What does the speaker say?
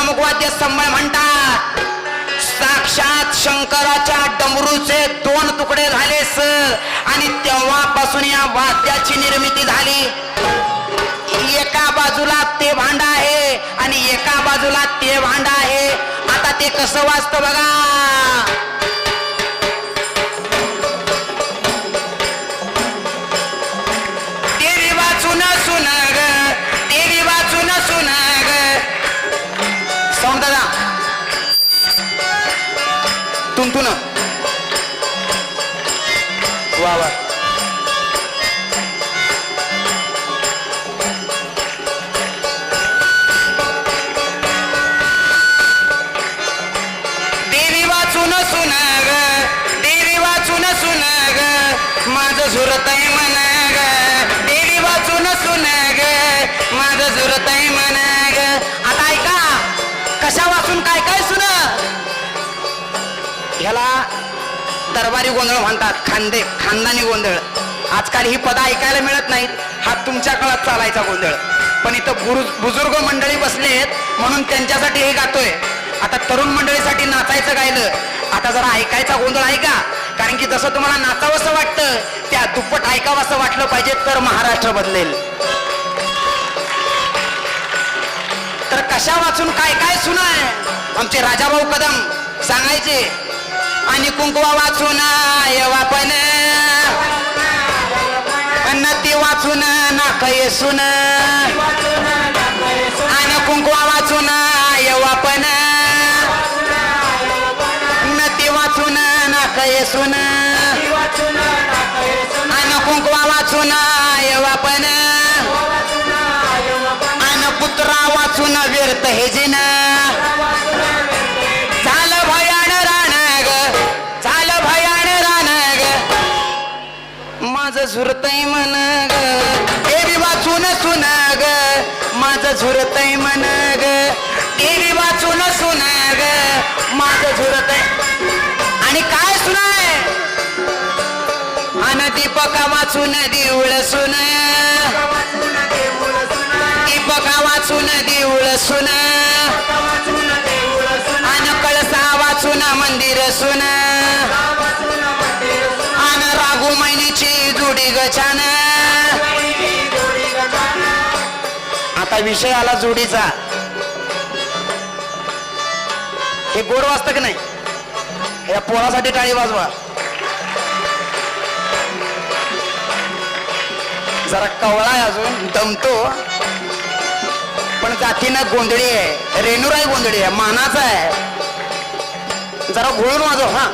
प्रमुख वाद्य संबळ म्हणतात. साक्षात शंकराच्या डमरूचे दोन तुकडे झालेस आणि तेव्हापासून या वाद्याची निर्मिती झाली. एका बाजूला ते भांड आहे आणि एका बाजूला ते भांड आहे. आता ते कसं वाजतं बघा. वा वा देवी वाचून सुन ग देवी वाचून सुन ग माझं झुरतय मन ग देवी वाचून सुन ग माझं झुरतय दरबारी गोंधळ म्हणतात खांदे खानदानी गोंधळ. आजकाल ही पदं ऐकायला मिळत नाहीत. हा तुमच्या काळात चालायचा गोंधळ. पण इथं गुरु बुजुर्ग मंडळी बसले आहेत म्हणून त्यांच्यासाठी हे गातोय. आता तरुण मंडळीसाठी नाचायचं गायलं. आता जरा ऐकायचा गोंधळ ऐका कारण की जसं तुम्हाला नाचावंसं वाटतं त्या दुप्पट ऐकावंसं वाटलं पाहिजे तर महाराष्ट्र बदलेल. तर कशा वाचून काय काय सुनाय? आमचे राजाभाऊ कदम सांगायचे आणि कुंकवा वाचून येवा पण ती वाचून नाक येसून आणि कुंकवा वाचून येवा पण वाचून नाक येसून आणि कुंकवा वाचून येवा पण आणि पुत्रा वाचून व्यर्थ हेजिना झुरतय मन ग. देवी वाचून सुन ग. माझं झुरतय मन ग. देवी वाचून सुन ग. माझं झुरतय. आणि काय सुनाय? अन दीपका वाचून देऊळ सुन. दीपका वाचून देऊळ सुन. अन कळसा वाचून मंदिर सुन. गछान आता विषय आला जोडीचा. हे गोड वाजतं की नाही? या पोरासाठी टाळी वाजवा. जरा कवळा आहे अजून दमतो. पण जातीनं गोंधळी आहे. रेणुराय गोंधळी आहे मानाचा आहे. जरा घोळून वाजव हा.